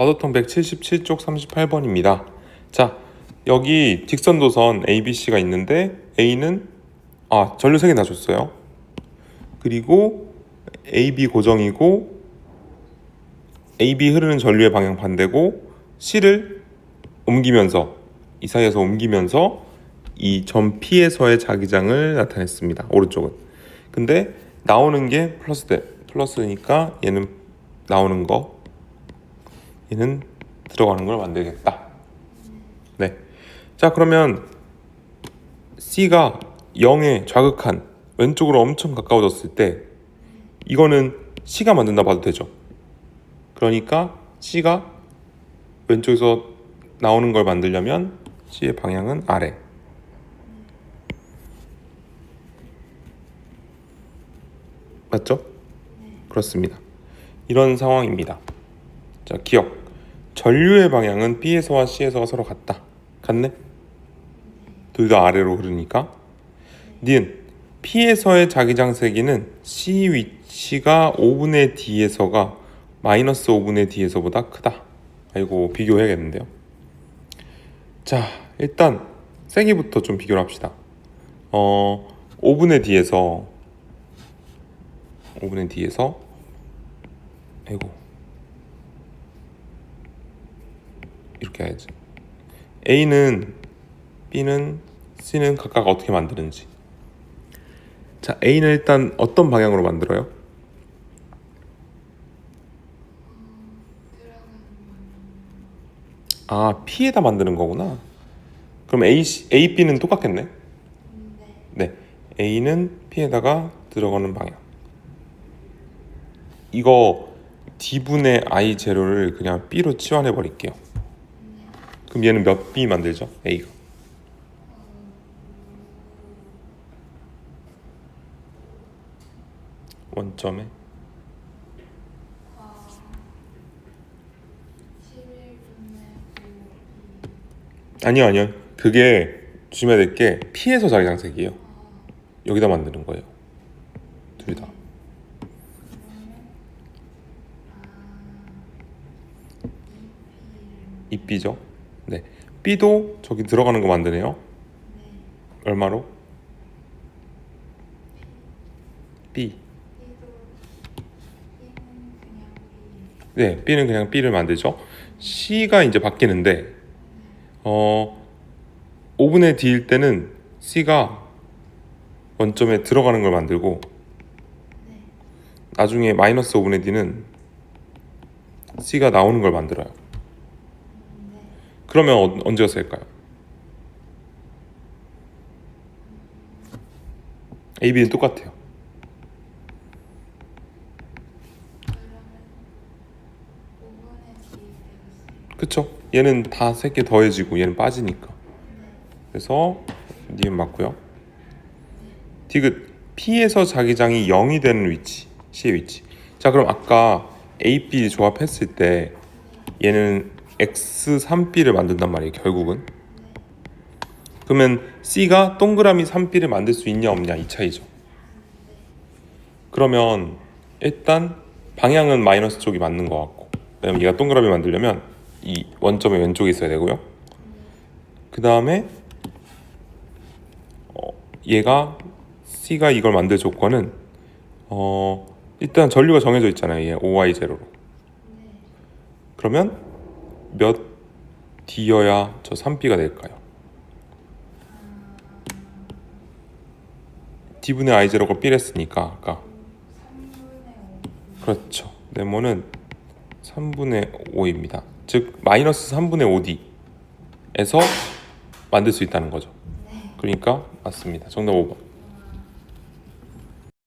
마도통 177쪽 38번입니다. 자, 여기 딕선도선 ABC가 있는데 A는 아, 전류 3개 다 줬어요. 그리고 AB 고정이고 AB 흐르는 전류의 방향 반대고 C를 옮기면서 이 사이에서 옮기면서 이 점 P에서의 자기장을 나타냈습니다. 오른쪽은. 근데 나오는 게 플러스 대 플러스니까 얘는 나오는 거 얘는 들어가는 걸 만들겠다. 네. 자, 그러면 C가 0에 좌극한 왼쪽으로 엄청 가까워졌을 때 이거는 C가 만든다 봐도 되죠. 그러니까 C가 왼쪽에서 나오는 걸 만들려면 C의 방향은 아래. 맞죠? 그렇습니다. 이런 상황입니다. 자, 기억. 전류의 방향은 B에서와 C에서가 서로 같다. 같네? 둘 다 아래로 흐르니까. 니은 P에서의 자기장 세기는 C 위치가 5분의 D에서가 마이너스 5분의 D에서보다 크다. 아이고 비교해야겠는데요. 자, 일단 세기부터 좀 비교를 합시다. 어, 5분의 D에서 5분의 D에서 아이고 이렇게 해야지. A는 B는 C는 각각 어떻게 만드는지. 자, A는 일단 어떤 방향으로 만들어요? 아, P에다 만드는 거구나. 그럼 A, A, B는 똑같겠네? 네. A는 P에다가 들어가는 방향. 이거 D분의 I 제로를 그냥 B로 치환해 버릴게요. 그럼 얘는 몇 B 만들죠? A가. 원점에? 11분의 5 아니요 아니요. 그게 조심해야 될게 P에서 자기장색이에요. 여기다 만드는 거예요. 둘다. 이 B죠 네. B도 저기 들어가는 거 만드네요. 얼마로? B. 네, B는 그냥 B를 만들죠. C가 이제 바뀌는데 어 5분의 D일 때는 C가 원점에 들어가는 걸 만들고 나중에 마이너스 5분의 D는 C가 나오는 걸 만들어요. 그러면 어, 언제가 쓸까요? A, B는 똑같아요. 그쵸? 얘는 다세개 더해지고 얘는 빠지니까. 그래서 니은 맞고요. 디귿 P에서 자기장이 0이 되는 위치, C의 위치. 자 그럼 아까 A, B 조합했을 때 얘는 X 3B를 만든단 말이에요. 결국은. 그러면 C가 동그라미 3B를 만들 수 있냐 없냐 이 차이죠. 그러면 일단 방향은 마이너스 쪽이 맞는 것 같고 왜냐면 얘가 동그라미 만들려면 이 원점의 왼쪽에 있어야 되고요. 그 다음에 어, 얘가 C가 이걸 만들 조건은 어, 일단 전류가 정해져 있잖아요. 얘 OI 제로로. 그러면 몇 D여야 저 3B가 될까요? D분의 I 제로가 B랬으니까 아까 3분의 5 그렇죠. 네모는 3분의 5입니다. 즉 마이너스 3분의 5D에서 만들 수 있다는 거죠. 그러니까 맞습니다. 정답 5번.